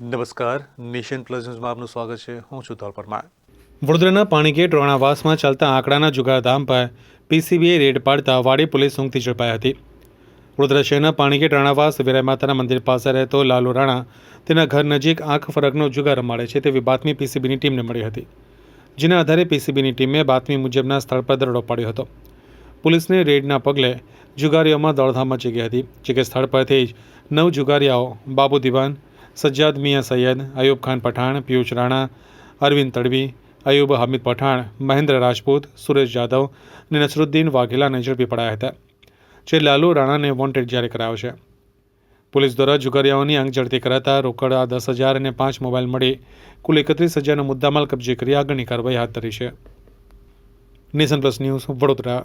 નમસ્કાર. Nation plus ન્યૂઝમાં આપનું સ્વાગત છે. હું છું ધોલ પરમાર. વડોદરાના પાણીગેટ રોણાવાસમાં ચાલતા આંકડાના જુગારધામ પર પીસીબીએ રેડ પાડતા વાડી પોલીસ ઊંઘથી ઝડપાઈ હતી. વડોદરા શહેરના પાણીગેટ રાણાવાસ વિરાય માતાના મંદિર પાસે રહેતો લાલુ રાણા તેના ઘર નજીક આંખ ફરકનો જુગાર રમાડે છે તેવી બાતમી પીસીબીની ટીમને મળી હતી, જેના આધારે પીસીબીની ટીમે બાતમી મુજબના સ્થળ પર દરોડો પાડ્યો હતો. પોલીસને રેડના પગલે જુગારીઓમાં દોડધામ મચી ગઈ હતી, જે કે સ્થળ પરથી જ નવ જુગારીયાઓ બાબુ દિવાન સજ્જાદ મિયા સૈયદ, અયુબ ખાન પઠાણ, પિયુષ રાણા, અરવિંદ તડવી, અયુબ હામિદ પઠાણ, મહેન્દ્ર રાજપૂત, સુરેશ જાદવ અને નસરુદ્દીન વાઘેલાને ઝડપી પડાયા હતા. જે લાલુ રાણાને વોન્ટેડ જારી કરાયો છે. પોલીસ દ્વારા જુગારીયાઓની અંગ ઝડપી કરાતા રોકડ દસ હજાર અને પાંચ મોબાઈલ મળી. કુલ એકત્રીસ હજારનો મુદ્દામાલ કબજે કરી આગળની કાર્યવાહી હાથ ધરી છે. Nation plus news Vadodara.